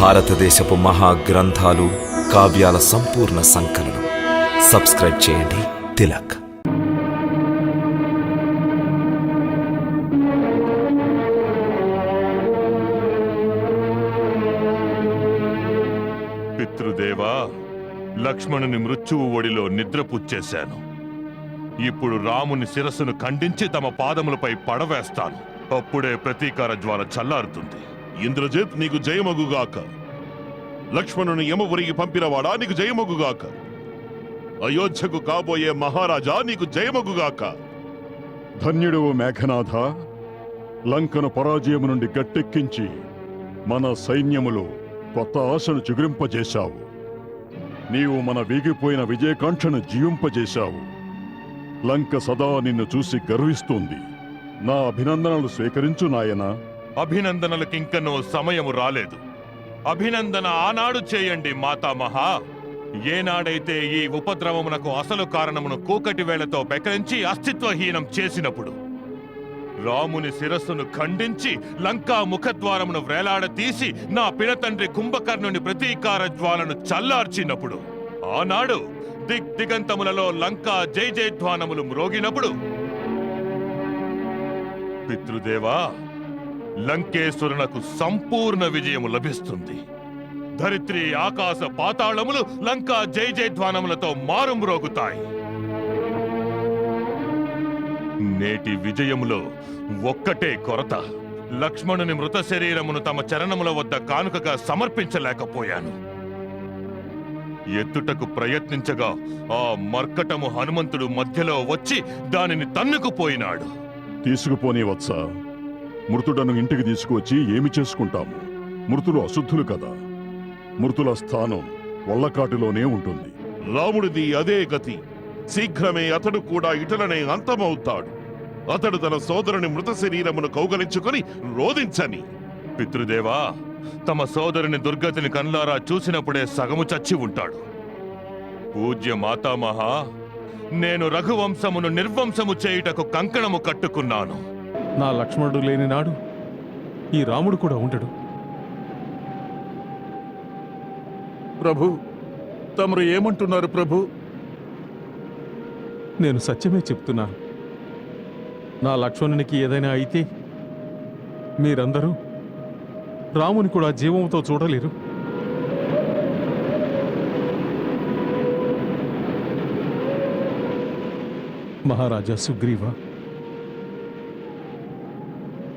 భారతదేశపు మహాగ్రంథాలు కావ్యాల సంపూర్ణ సంకలనం. సబ్స్క్రైబ్ చేయండి. తిలక్. పితృదేవా లక్ష్మణుని మృత్యువు ఒడిలో నిద్రపుచ్చేశాను. ఇప్పుడు రాముని శిరస్సును ఖండించి తమ పాదములపై పడవేస్తాను. అప్పుడే ప్రతీకార జ్వాల చల్లారుతుంది. ఇంద్రజిత్ నీకు జయమగుగాక. లక్ష్మణుని యమపురికి పంపినవాడా నీకు జయమగుగాక. అయోధ్యకు కాబోయే మహారాజా నీకు జయమగుగాక. ధన్యుడు మేఘనాథ లంకను పరాజయము నుండి గట్టెక్కించి మన సైన్యములో కొత్త ఆశను చిగురింపజేశావు. నీవు మన వీగిపోయిన విజయకాంక్షను జీవింపజేశావు. లంక సదా నిన్ను చూసి గర్విస్తోంది. నా అభినందనలు స్వీకరించు నాయనా. అభినందనలకింకనో సమయము రాలేదు. అభినందన ఆనాడు చేయండి మాతామహా ఏనాడైతే ఈ ఉపద్రవమునకు అసలు కారణమును కూకటి వేళతో బెకరించి అస్తిత్వహీనం చేసినప్పుడు రాముని శిరస్సును ఖండించి లంకా ముఖద్వారమును వేలాడతీసి నా పినతండ్రి కుంభకర్ణుని ప్రతీకార జ్వాలను చల్లార్చినప్పుడు ఆనాడు దిగ్ దిగంతములలో లంకా జై జయధ్వానములు మ్రోగినప్పుడు పితృదేవా లంకేశ్వరునకు సంపూర్ణ విజయము లభిస్తుంది. ధరిత్రి ఆకాశ పాతాళములు లంకా జై జయధ్వానములతో మారుమ్రోగుతాయి. నేటి విజయములో ఒక్కటే కొరత. లక్ష్మణుని మృత శరీరమును తమ చరణముల వద్ద కానుకగా సమర్పించలేకపోయాను. ఎత్తుటకు ప్రయత్నించగా ఆ మర్కటము హనుమంతుడు మధ్యలో వచ్చి దానిని తన్నుకుపోయినాడు. తీసుకుపోని వత్సా మృతుడను ఇంటికి తీసుకువచ్చి ఏమి చేసుకుంటాము? మృతులు అశుద్ధులు కదా. మృతుల స్థానం వల్లకాటిలోనే ఉంటుంది. రాముడిది అదే గతి. శీఘ్రమే అతడు కూడా ఇటలనే అంతమవుతాడు. అతడు తన సోదరుని మృత శరీరమును కౌగలించుకొని రోధించని. పితృదేవా తమ సోదరుని దుర్గతిని కన్లారా చూసినప్పుడే సగము చచ్చి ఉంటాడు. పూజ్య మాతామహా నేను రఘువంశమును నిర్వంశము చేయుటకు కంకణము కట్టుకున్నాను. నా లక్ష్మణుడు లేని నాడు ఈ రాముడు కూడా ఉండడు. ప్రభు తమరు ఏమంటున్నారు ప్రభు? నేను సత్యమే చెప్తున్నాను. నా లక్ష్మణునికి ఏదైనా అయితే మీరందరూ రాముని కూడా జీవంతో చూడలేరు. మహారాజా సుగ్రీవ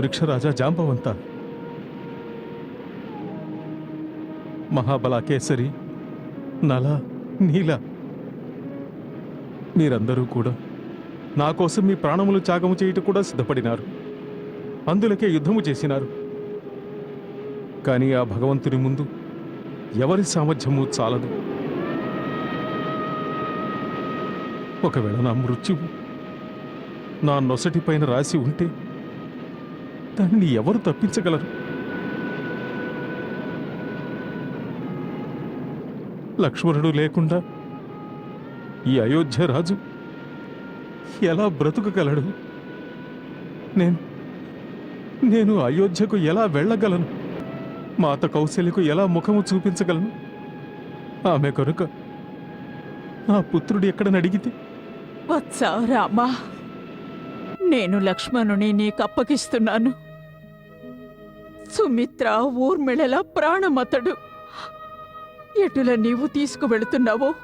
వృక్షరాజా జాంబవంత. మహాబల కేసరి నల నీల. మీరందరూ కూడా నా కోసం మీ ప్రాణములు త్యాగము చేయుట కూడా సిద్ధపడినారు. అందులకే యుద్ధము చేసినారు. కానీ ఆ భగవంతుని ముందు ఎవరి సామర్థ్యము చాలదు. ఒకవేళ నా మృత్యువు నా నొసటిపైన రాసి ఉంటే దానిని ఎవరు తప్పించగలరు? లక్ష్మణుడు లేకుండా ఈ అయోధ్య రాజు ఎలా బ్రతుకగలడు? నేను నేను అయోధ్యకు ఎలా వెళ్ళగలను? మాత కౌశల్యకు ఎలా ముఖము చూపించగలను? ఆమె కనుక నా పుత్రుడు ఎక్కడని అడిగితే? వత్సా రామా. నేను లక్ష్మణుని నీకు అప్పగిస్తున్నాను. సుమిత్ర ఊర్మిళల ప్రాణమతడు. ఎటుల నీవు తీసుకువెళుతున్నావో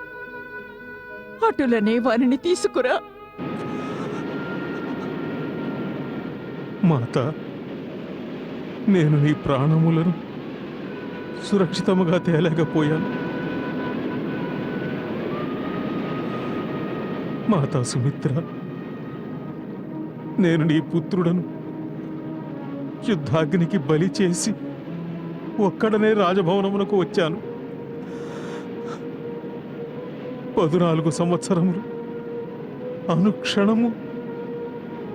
అటులనే వారిని తీసుకురా. మాత నేను నీ ప్రాణములను సురక్షితముగా తేలేకపోయాను. మాతా సుమిత్ర నేను నీ పుత్రుడను యుద్ధాగ్నికి బలి చేసి ఒక్కడనే రాజభవనమునకు వచ్చాను. పదునాలుగు సంవత్సరములు అనుక్షణము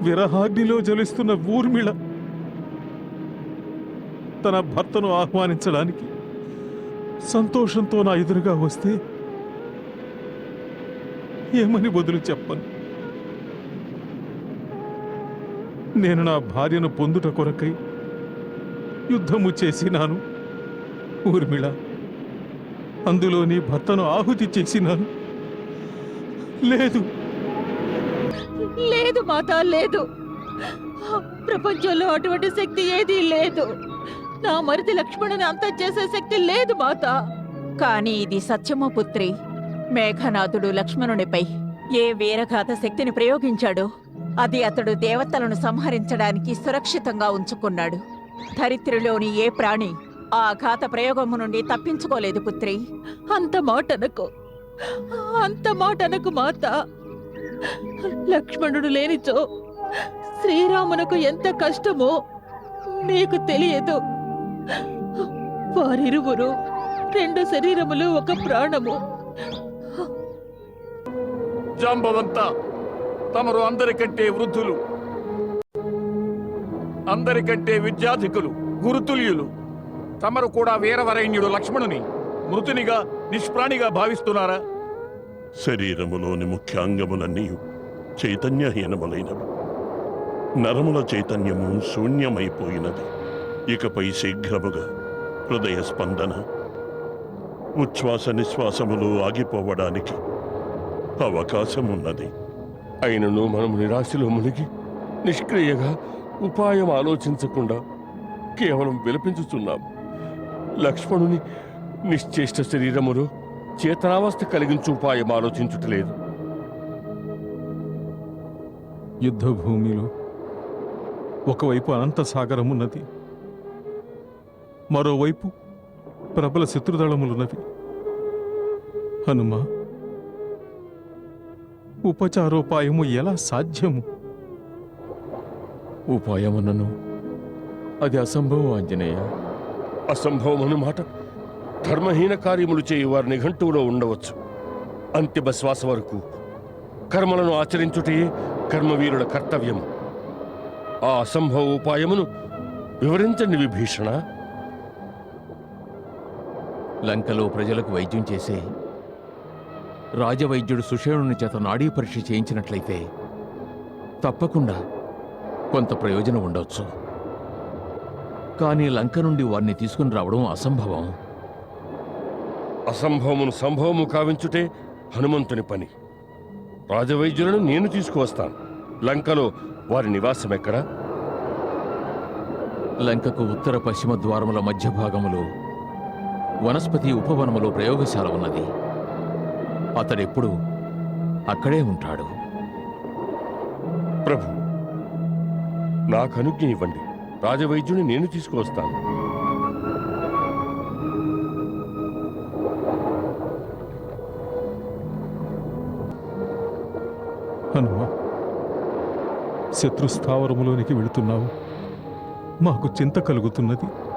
విరహాగ్నిలో జలుస్తున్న ఊర్మిళ తన భర్తను ఆహ్వానించడానికి సంతోషంతో నా ఎదురుగా వస్తే ఏమని బదులు చెప్పను? నేను నా భార్యను పొందుట కొరకై యుద్ధము చేసినాను. ఊర్మిళ అందులో నీ భర్తను ఆహుతి చేసినాను. లేదు. లేదు మాత లేదు. ప్రపంచంలో అటువంటి శక్తి ఏదీ లేదు. నా మరిది లక్ష్మణుని అంతం చేసే శక్తి లేదు మాత. కానీ ఇది సత్యమ పుత్రి. మేఘనాథుడు లక్ష్మణునిపై ఏ వీరఘాత శక్తిని ప్రయోగించాడో? అది అతడు దేవతలను సంహరించడానికి సురక్షితంగా ఉంచుకున్నాడు. ధరిత్రిలోని ఏ ప్రాణి ఆ ఘాత ప్రయోగము నుండి తప్పించుకోలేదు పుత్రి. అంత మాటనకు అంత మాటనకు మాత లక్ష్మణుడు లేనిచో శ్రీరామునకు ఎంత కష్టమో నీకు తెలియదు. వారిరువురు రెండు శరీరములు ఒక ప్రాణము. జాంబవంత! తమరు అందరికంటే వృద్ధులు అందరికంటే విద్యాధికులు గురుతుల్యులు. తమరు కూడా వీరవరైన్యుడు లక్ష్మణుని మృతునిగా నిష్ప్రాణిగా భావిస్తున్నారా? శరీరములోని ముఖ్యాంగములన్నీ చైతన్యహీనములైనవి. నరముల చైతన్యము శూన్యమైపోయినది. ఇకపై శీఘ్రముగా హృదయ స్పందన ఉచ్ఛ్వాస నిశ్వాసములు ఆగిపోవడానికి అవకాశమున్నది. అయినను మనము నిరాశలో మునిగి నిష్క్రియగా ఉపాయం ఆలోచించకుండా కేవలం విలపించుచున్నాం. లక్ష్మణుని నిశ్చేష్ట శరీరములో చేతనావస్థ కలిగించు ఉపాయం ఆలోచించుటలేదు. యుద్ధ భూమిలో ఒకవైపు అనంత సాగరమున్నది మరోవైపు ప్రబల శత్రుదళములున్నవి. హనుమా ఉపచారోపాయము ఎలా సాధ్యము? ఉపాయమన్నను అది అసంభవం ఆంజనేయ? అసంభవం అన్నమాట ధర్మహీన కార్యములు చేయి వారి నిఘంటువులో ఉండవచ్చు. అంతిమ శ్వాస వరకు. కర్మలను ఆచరించుటే కర్మవీరుల కర్తవ్యం ఆ అసంభవ ఉపాయమును వివరించండి విభీషణ. లంకలో ప్రజలకు వైద్యం చేసే రాజవైద్యుడు సుషేణుని చేత నాడీ పరీక్ష చేయించినట్లయితే తప్పకుండా కొంత ప్రయోజనం ఉండొచ్చు. కానీ లంక నుండి వారిని తీసుకుని రావడం అసంభవం. అసంభవమును సంభవము కావించుటే హనుమంతుని పని. రాజవైద్యులను నేను తీసుకువస్తాను. లంకలో వారి నివాసం ఎక్కడా? లంకకు ఉత్తర పశ్చిమ ద్వారముల మధ్య భాగములో వనస్పతి ఉపవనములో ప్రయోగశాల ఉన్నది. అతడెప్పుడు అక్కడే ఉంటాడు? ప్రభు నాకు అనుజ్ఞ ఇవ్వండి. రాజవైద్యుని నేను తీసుకువస్తాను. హనుమా శత్రుస్థావరములోనికి వెళుతున్నావు. మాకు చింత కలుగుతున్నది.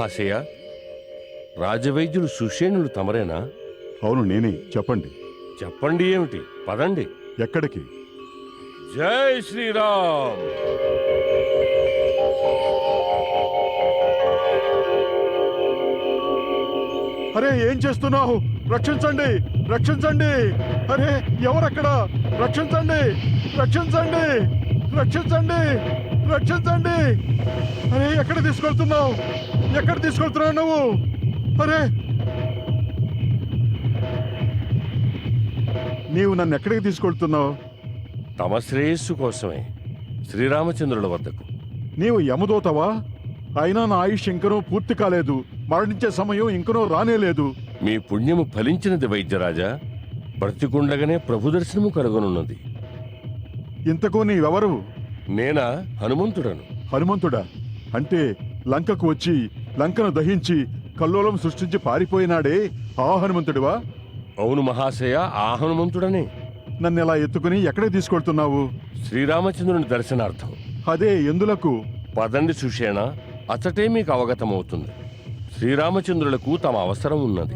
మహాశయ రాజవైద్యులు సుషేణులు తమరేనా? అవును నేనే. చెప్పండి. చెప్పండి ఏమిటి? పదండి. ఎక్కడికి? జై శ్రీరామ్! అరే ఏం చేస్తున్నావు? రక్షించండి! రక్షించండి! అరే ఎవరక్కడ? రక్షించండి! రక్షించండి! రక్షించండి! రక్షించండి! అరే ఎక్కడ తీసుకెళ్తున్నావు? ఎక్కడ తీసుకెళ్తున్నావు నువ్వు? అరే! నీవు నన్ను ఎక్కడికి తీసుకెళ్తున్నావు? తమ శ్రేయస్సు కోసమే శ్రీరామచంద్రుల వద్దకు. నీవు యమదూతవా? అయినా నా ఆయుష్ ఇంకనూ పూర్తి కాలేదు. మరణించే సమయం ఇంకనూ రానేలేదు మీ పుణ్యము ఫలించినది వైద్యరాజా. బ్రతికుండగానే ప్రభు దర్శనము కలుగనున్నది. ఇంతకు నీవెవరు? నేనా హనుమంతుడను. హనుమంతుడా? అంటే లంకకు వచ్చి లంకను దహించి కల్లోలం సృష్టించి పారిపోయినాడే ఆ హనుమంతుడివా? అవును మహాశయ ఆ హనుమంతుడనే. నన్ను ఇలా ఎత్తుకుని ఎక్కడికి తీసుకెళ్తున్నావు? శ్రీరామచంద్రుని దర్శనార్థం. అదే ఎందులకు? పదండి సుషేణ అచటే మీకు అవగతమవుతుంది. శ్రీరామచంద్రులకు తమ అవసరం ఉన్నది.